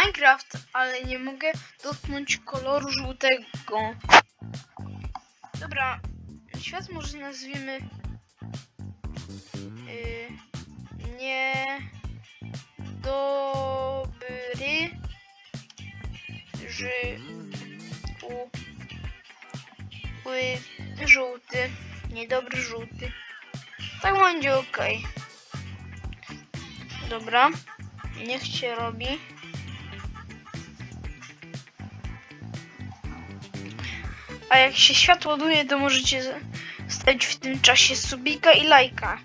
Minecraft, ale nie mogę dotknąć koloru żółtego. Dobra, świat może nazwiemy yy, nie dobry ży u, ły, żółty niedobry żółty. Tak będzie ok dobra niech się robi a jak się świat ładuje to możecie stawić w tym czasie subika i lajka.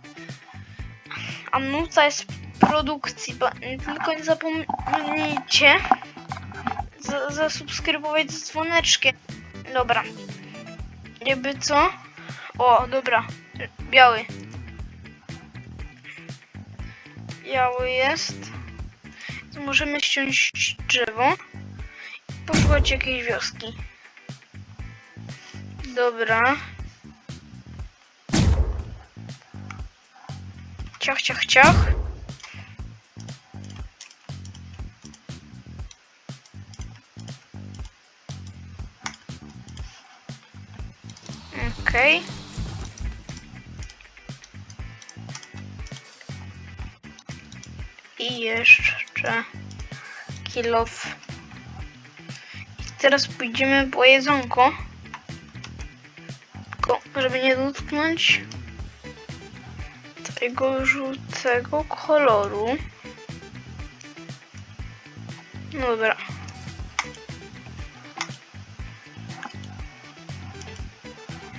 A nuta jest w produkcji ba- tylko nie zapomnijcie za- zasubskrybować z dzwoneczkiem. Dobra. Jakby co? O dobra. Biały. Biały jest. Możemy ściąć drzewo i poszukać jakiejś wioski dobra ciach ciach ciach Okej. I jeszcze kilof. I teraz pójdziemy po jedzonko. Tylko, żeby nie dotknąć tego żółtego koloru. No dobra.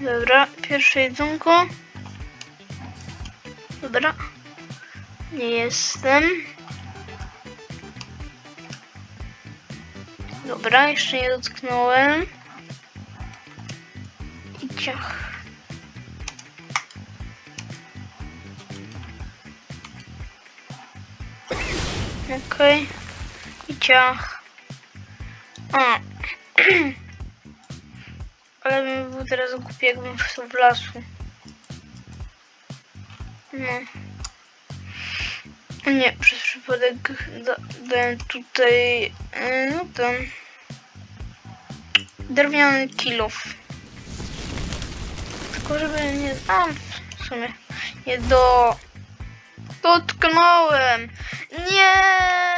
Dobra, pierwsze jedzonko. Dobra. Nie jestem. Dobra, jeszcze nie dotknąłem. I ciach. Okej. I ciach. A. Ale bym był teraz głupi, jakbym wszedł w lasu. No. Nie, przez przypadek da, dałem tutaj, e, no ten, drewniany kilof. Żeby nie, a w sumie, nie do, dotknąłem. Nie!